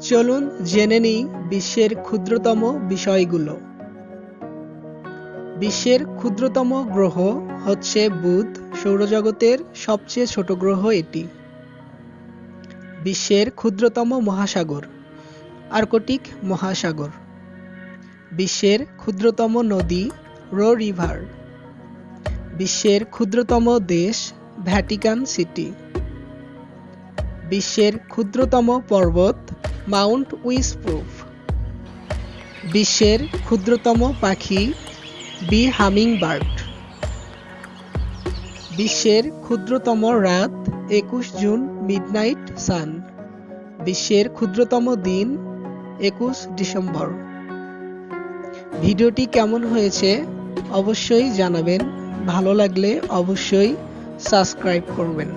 চলুন জেনে নিই বিশ্বের ক্ষুদ্রতম বিষয়গুলো। বিশ্বের ক্ষুদ্রতম গ্রহ হচ্ছে বুধ, সৌরজগতের সবচেয়ে ছোট গ্রহ এটি। বিশ্বের ক্ষুদ্রতম মহাসাগর, আর্কটিক মহাসাগর। বিশ্বের ক্ষুদ্রতম নদী, রো রিভার। বিশ্বের ক্ষুদ্রতম দেশ, ভ্যাটিকান সিটি। বিশ্বের ক্ষুদ্রতম পর্বত মাউন্ট উইসপ্রুফ। বিশ্বের ক্ষুদ্রতম পাখি বি হামিং বার্ড বিশ্বের ক্ষুদ্রতম রাত, একুশ জুন, মিডনাইট সান। বিশ্বের ক্ষুদ্রতম দিন, একুশ ডিসেম্বর। ভিডিওটি কেমন হয়েছে অবশ্যই জানাবেন। ভালো লাগলে অবশ্যই সাবস্ক্রাইব করবেন।